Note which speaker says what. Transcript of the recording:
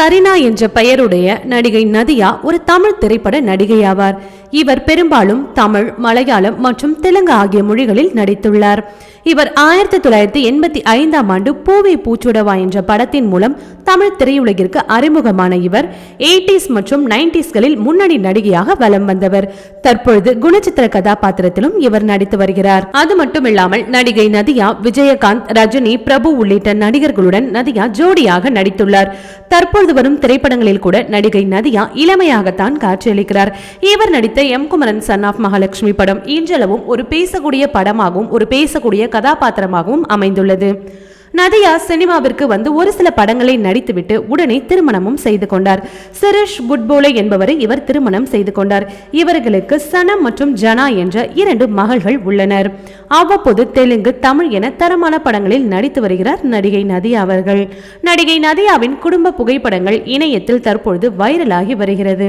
Speaker 1: சரினா என்ற பெயருடைய நடிகை நதியா ஒரு தமிழ் திரைப்பட நடிகையாவார். இவர் பெரும்பாலும் தமிழ் மலையாளம் மற்றும் தெலுங்கு ஆகிய மொழிகளில் நடித்துள்ளார். இவர் ஆயிரத்தி தொள்ளாயிரத்தி எண்பத்தி ஐந்தாம் ஆண்டு பூவை பூச்சுடவா என்ற படத்தின் மூலம் தமிழ் திரையுலகிற்கு அறிமுகமான இவர் எயிட்டிஸ் மற்றும் நைன்டிஸ்களில் முன்னணி நடிகையாக வலம் வந்தவர். தற்பொழுது குணச்சித்திர கதாபாத்திரத்திலும் இவர் நடித்து வருகிறார். அது மட்டுமில்லாமல் நடிகை நதியா விஜயகாந்த் ரஜினி பிரபு உள்ளிட்ட நடிகர்களுடன் நதியா ஜோடியாக நடித்துள்ளார். தற்பொழுது வரும் திரைப்படங்களில் கூட நடிகை நதியா இளமையாகத்தான் காட்சியளிக்கிறார். இவர் நடித்த M Kumaran son of Mahalakshmi படம் இன்றளவும் ஒரு பேசக்கூடிய படமாகவும் ஒரு பேசக்கூடிய கதாபாத்திரமாகவும் அமைந்துள்ளது. நதியா சினிமாவிற்கு வந்து ஒரு சில படங்களை நடித்துவிட்டு உடனே திருமணமும் செய்து கொண்டார். சிரிஷ் புட்போலே என்பவரை இவர் திருமணம் செய்து கொண்டார். இவர்களுக்கு சனம் மற்றும் ஜனா என்ற இரண்டு மகள்கள் உள்ளனர். அவ்வப்போது தெலுங்கு தமிழ் என தரமான படங்களில் நடித்து வருகிறார் நடிகை நதியா அவர்கள். நடிகை நதியாவின் குடும்ப புகைப்படங்கள் இணையத்தில் தற்பொழுது வைரலாகி வருகிறது.